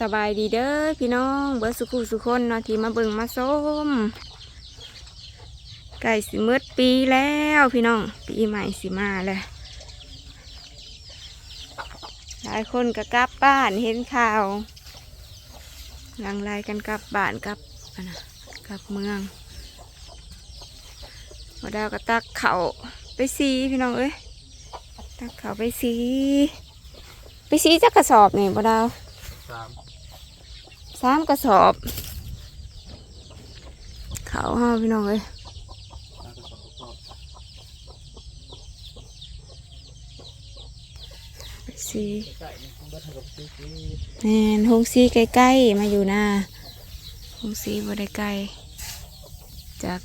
สบายดีเด้อพี่น้องเบิร์สุขุสุคนเนาะที่มาเบิ่งมาส้มไก่สิมืดปีแล้วพี่น้อง ปีใหม่สิมาแล้วหลายคนก็กลับบ้านเห็นข่าวลังไลกันกลับบ้านกลับนะกลับเมืองบดาวก็ตักเขาไปซีพี่น้องเอ้ยตักเขาไปซีไปซีจักกระสอบนี่บดาวสาม สามกระสอบ เขาห้าพี่น้องเลยแล้วงซีไก่นี่นหงซีใกล้ๆมาอยู่หน้าหงซีบ่ได้ไกลจาก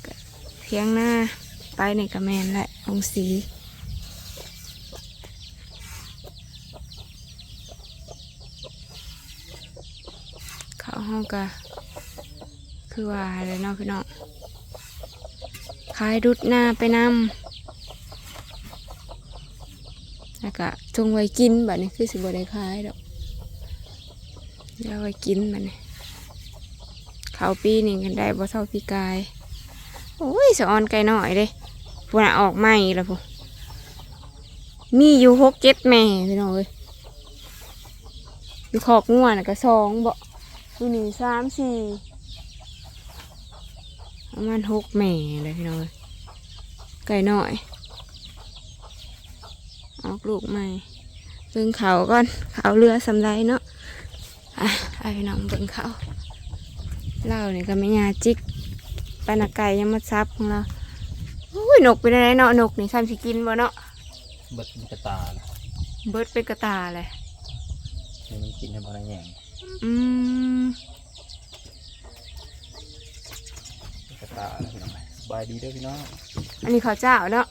เทียงหน้าไปในกระแมนแหละหงซีเขา ห้องกะคือว่าอะไรเนาะพี่น้องขายดุดหน้าไปนำแล้วก็จงไว้กินแบบนี้คือสิบได้ขายดอกเดี๋ยวไว้กินแบบนี้เขาปีนี่กันได้บ่เท่าปีกายโอ้ยสะออนไก่หน่อยเด้พวกน่ะออกใหม่ล้วพวกมีอยู่หกเจ็ดแม่พี่น้องเอ้ยอยู่ขอกงัวน่ะก็สองบ่ อยู่นี่สามสี่ประมาณหกแม่เลยพี่น้องเอ้ยไก่หน่อย ออกลูกใหม่เบิ่งเขาก่อนเขาเรือสำไรเนาะอะไอ้น้องเบิ่งเขาเล่านี่ก็ไม่ยาจิกปานนาไก่ยังมาซับของเราอุ้ยนกไปได้เนาะนกนี่ซ้ำสิกินบ่เนาะเบิดมีกระตานะเบิดเป็นกระตาเลยเดี๋ยวมันกินให้พนักงานอืมมี กระตาแล้วพี่น้องสบายดีเด้อพี่น้อง อันนี้ข้าวเจ้าเนาะ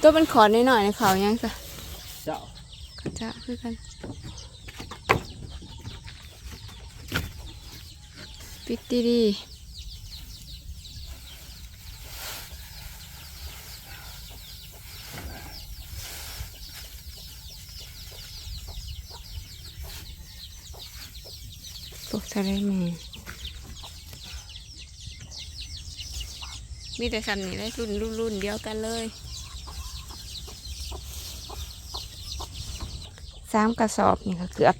ตัวเป็นขอนหน่อยๆนะเขายังซะเจ้าข้าวเจ้าคือกัน ปิดดีดีปกทะเลแม่มีแต่สันนี่ได้รุ่นรุ่นรุ่นเดียวกันเลยสามกระสอบนี่ก็เกือบ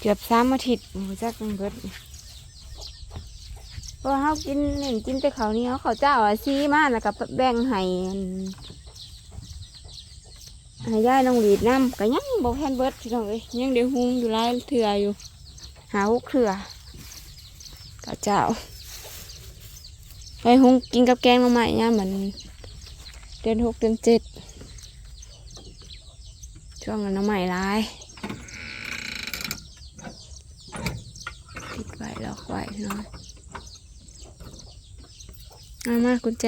เกือบสามอาทิตย์หมูจักมันเบิดนี่ เพราะว่าเขากินเน่นกินแต่เขานี้ยวเขาเจ้าอะซีมาแล้วก็แบ่งให้ให้ย่ายน้องหลีดน้ำก็ยังบอกแทนเบิดพี่น้องเอ้ยยังเดี๋ยวหุงอยู่หลายเถื่ออยู่ หาหกเถื่อข้าวเจ้าไปหุงกินกับแกงมาใหม่เนี่ยเหมือนเดือนหกเดือนเจ็ดช่วงนั้นน้ำใหม่ร้ายติดไว้ล็อกไว้พี่น้อย เอามากุญแจ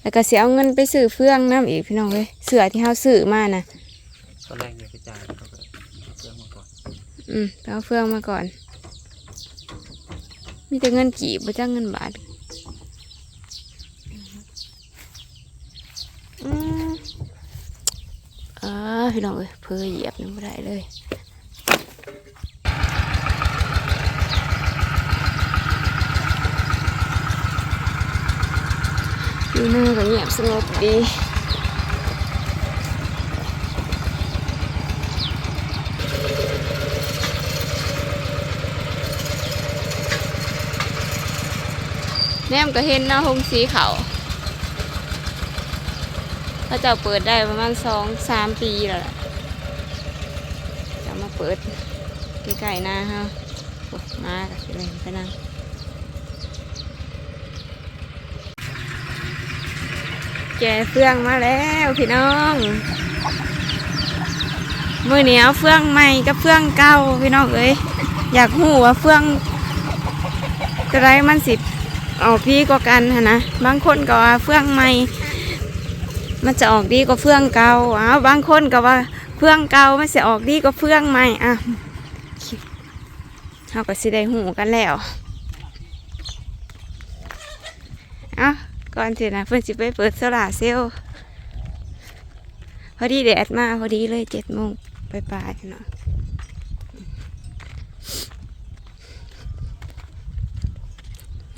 แล้วก็เสียเอาเงินไปซื้อเฟืองน้ำอีกพี่น้องเลยเสือที่เขาซื้อมานะตอนแรกอยากไปจ่ายเขาก็เอาเครื่องมาก่อนอืมไปเอาเฟืองมาก่อน มีแต่เงินกี่บ่จ้างเงินบาทอืมอ่าพี่น้องเอ้ยเพอเหยียบนึงไม่ได้เลย อยู่หน้าก็เงียบสงบดีแนมก็เห็นหน้าหงสีเขาเขาเจะเปิดได้ประมาณสองสามปีแล้วล่ะจะมาเปิดใกล้ๆหน้าฮะโอ้มากับเลยไปนั่ง แกเฟืองมาแล้วพี่น้องมือเหนียวเฟืองใหม่กับเฟืองเก่าพี่น้องเอ้ยอยากหูว่าเฟืองจะไรมันสิออกดีกว่ากันนะบางคนก็ว่าเฟืองใหม่มันจะออกดีกว่าเฟืองเก่าอ้าวบางคนก็ว่าเฟืองเก่ามันจะออกดีกว่าเฟืองใหม่อะเขาก็สิได้หูกันแล้วอ้า ก่อนสินะเพื่อนสิไปเปิดโซลาเซลพอดีแดดมาพอดีเลยเจ็ดโมงไปปลายเนาะ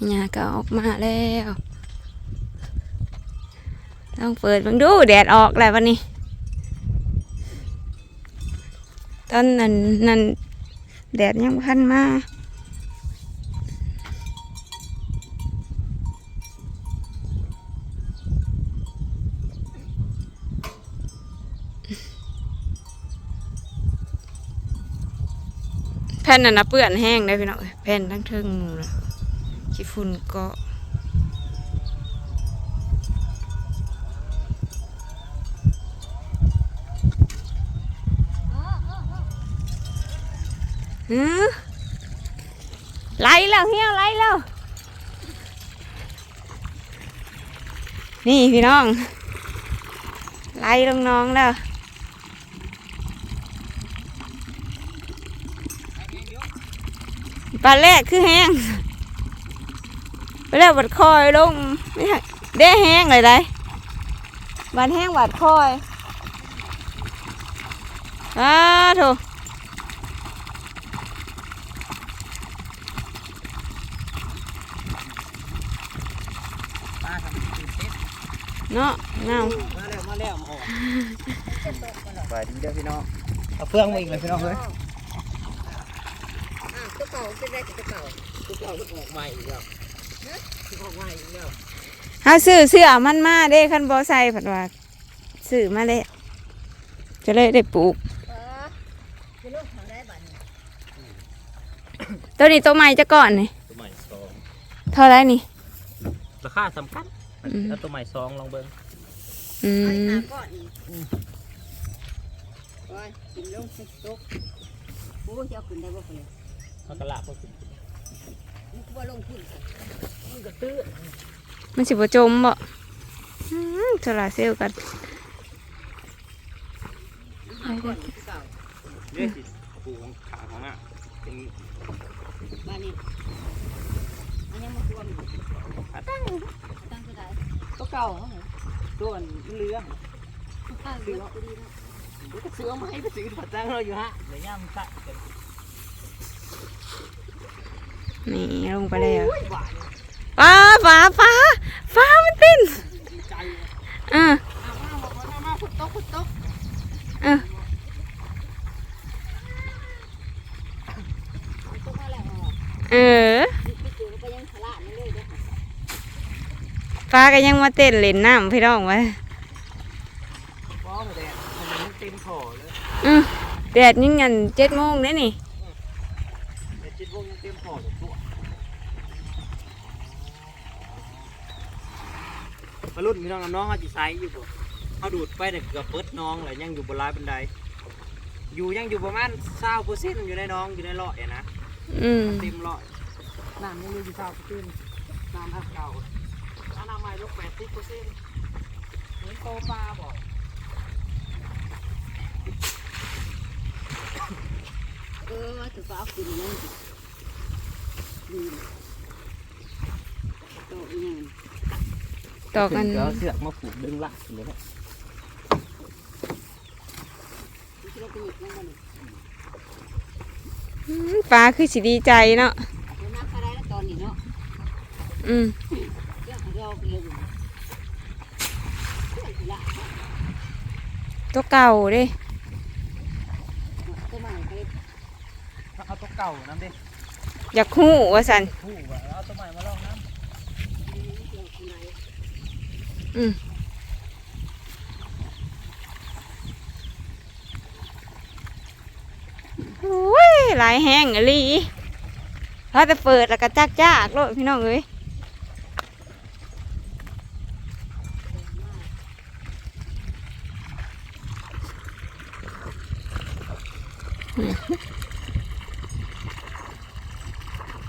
หญ้าก็ออกมาแล้วต้องเปิดเบังดูแดดออกแล้ววันนี้ ตอนนั้นนั้นแดดยังพันมา แผ่นน่ะนะเปื้อนแห้งได้พี่น้องแผ่นทั้งเทิงมูนะขี้ฝุ่นเก็หือไล่แล้วเฮียไล่แล้วนี่พี่น้อง ไล่ลงน้องแล้ว ปลาแรกคือแห้งไปแล้วบัดคอยลงไม่ใช่ได้แห้งเลยได้บัดแห้งบัดคอยอ้าโถเนาะเนามาแล้วมาแล้วมาออกสบายดีเด้อพี่น้องเอาเฟืองมาอีกเลยพี่น้องเฮ้ย ตัวเก่าเป็นไรตัวเก่าตัวเก่าออกใหม่อีกแล้วออกใหม่อีกแล้วเฮาซื้อเสื้อมันมาเด้คันบอใส่ผัดว่าซื้อมาเลยจะเลยได้ปลูกตัวนี้ตัวใหม่จะก่อนนี่ตัวใหม่สองเท่าไรนี่ราคาสำคัญอืมแล้วตัวใหม่สองลองเบิ้งอืมก่อนอีกโอ้ยกินลงสิตกโอ้ยจะเอาขึ้นได้บ่คนเลย มันกระลาพวกคุณมันก็บ่ลงทุนค่ะมันกระตื้อมันสิบ่จมบ่อืมโซลาร์เซลล์กันหาก่อนคือเก่าเรียกสิปลูกขาของอะเป็นบ้านนี้อันนี้มาท่วมตั้งตั้งก็ได้ตัวเก่าตัวมันเรือตั้งเดือดดีนะก็ซื้อมาให้ไปซื้อผัดจังเราอยู่ฮะเดี๋ยวย่ำซะ นี่ลงไปแล้วฟ้าฟ้าฟ้าฟ้ามันเต้นดีใจอะเอามาเอามาขุดตกขุดตกอะเอาตกมาแล้วอ๋อเออไปเจอไปยังตลาดนี่เลยเด้อฟ้าก็ยังมาเต้นเล่นน้ำพี่น้องไว้ป้อมแดดมันเต็มคอเลยอือแดดยิ่งงันเจ็ดโมงเนี่ยนี่ แต่จิตวงยังเต็มคออยู่ตัว มารุ่นพี่น้องน้องเขาจีไซอยู่บ่เขาดูดไปแต่เกือบเปิดน้องเลยยังอยู่บนลายบันได อยู่ยังอยู่ประมาณเศร้าเปอร์เซ็นต์อยู่ในน้องอยู่ในหลอดนะอืมเต็มหลอดน้ำยังอยู่เศร้าเปอร์เซ็นต์น้ำแบบเก่าอนามัยลบแปดสิบเปอร์เซ็นต์เหมือนโตปลาบอกเออถือว่าเอาขึ้นนั่นดีโตอีหยัง ตอกกันเดี๋ยวเสือกมาผูกดึงหลักเลยนะที่เราไปหยิบนั่นมานี่อืมฟ้าคือสิดีใจเนาะเอาไปน้ำอะไรแล้วตอนนี้เนาะอืมเรื่องของเราเร็วอยู่เรื่องที่ละตัวเก่าเด้ตัวใหม่ไปเอาตัวเก่าน้ำดิอยากหู้ว่าสันผูกเอาตัวใหม่มาลองน้ เรื่องที่ไหน อืมโอ้ยหลายแห้งอลีพอจะเปิดแล้วก็จักจากโลดพี่น้องเอ้ย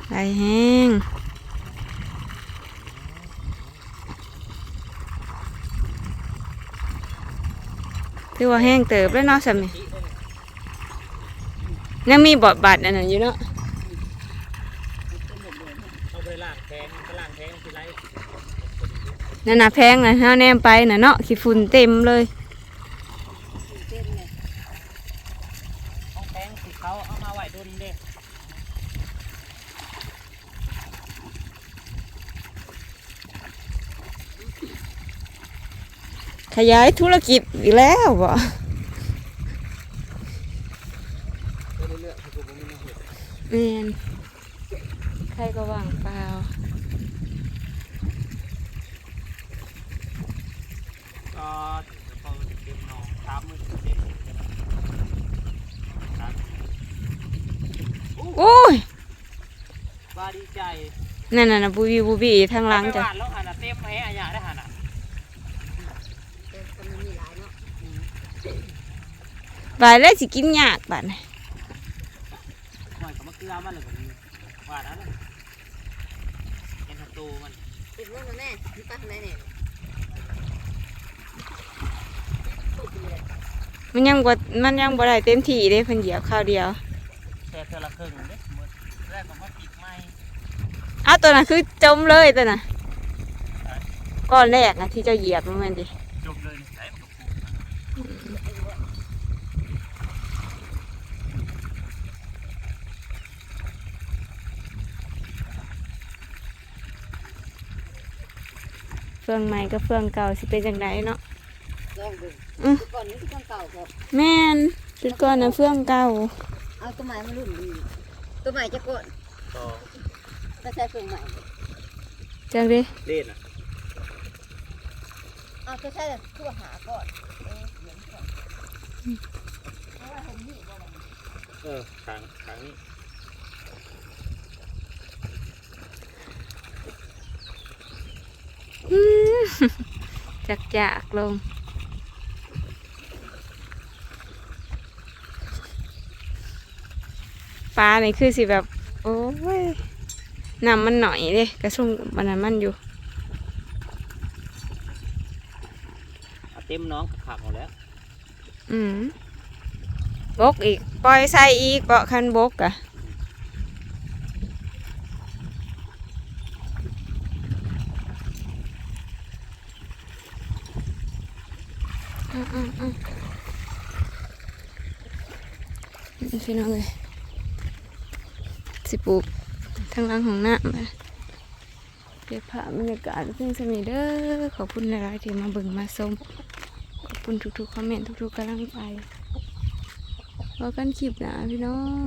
หลายแห้ง คือว่าแห้งเติบแล้วเนาะสามียังมีบอดบาดอันนั้นอยู่เนาะนั่นน่ะแพงนะเฮาแนมไปนะเนาะขี้ฝุ่นเต็มเลยแพงสิเขาเอามาไหวดุนเด้ ขยายธุรกิจอีกแล้วบ่เรื่อยๆคือผมมีมาเห็ดแม่นใครก็ว่างเปล่าก็ถึงจะพอเต็มหนองสามมือเต็มสามโอ้ยว่าดีใจนั่นน่ะนะบูบีบูบีทางหลังไปจ้ะ บ้านแล้วหันอะเต็มให้อาญาได้หันอะ เต็มกันมันมีหลายเนาะ บายแล้วสิกินยากบัดนี้หน่อยก็มาเกลือมันเลยแบบนี้ว่าแล้วนะเอ็นทัตูมันเต็มแล้วนะแม่นี่ป้าทำไมเนี่ยมันยังบ่มันยังบ่ได้เต็มที่เด้เพิ่นเหยียบข้าวเดียวแค่เธอละครึ่งเด้หมดแรกก็มาปิดไม่เอาตัวนั้นคือจมเลยตัวน่ะก้อนแรกนะที่เจ้าเหยียบมันแม่นดิจบเลยใส่มันก็ปู เฟืองใหม่กับเฟืองเก่าสิเป็นจังไดเนาะลองดูอืมก่อนนี้ที่ก่อนเก่าครับแม่นชุดก่อนน่ะเฟืองเก่าเอาตัวใหม่มารุ่นดีตัวใหม่จะก่อนต่อก็ใช้เครื่องใหม่จังเด้เล่นอะเอาก็ใช้ทั่วหาก่อนเออเหมือนก่อนเพราะว่าผมนี่บ่ว่าเออทางทางนี้ อืม จักจากลง ปลานี่คือสิแบบ โอ้ยน้ำมันหน่อยเด้กระชุ่มมันนั้นมันอยู่เอาเต็มน้องขักหมดแล้ว อืมบกอีก ปล่อยใส่อีกเบาะคันบกอะอืมอืมอืม พี่น้องเลยสิปลูกทางล่างของหน้ามาเก็บภาพบรรยากาศเพิ่งสมีเด้อขอบคุณหลายๆที่มาบิ่งมาชมขอบคุณทุกๆคอมเมนต์ทุกๆกำลังใจพบกันคลิปหนะพี่น้อง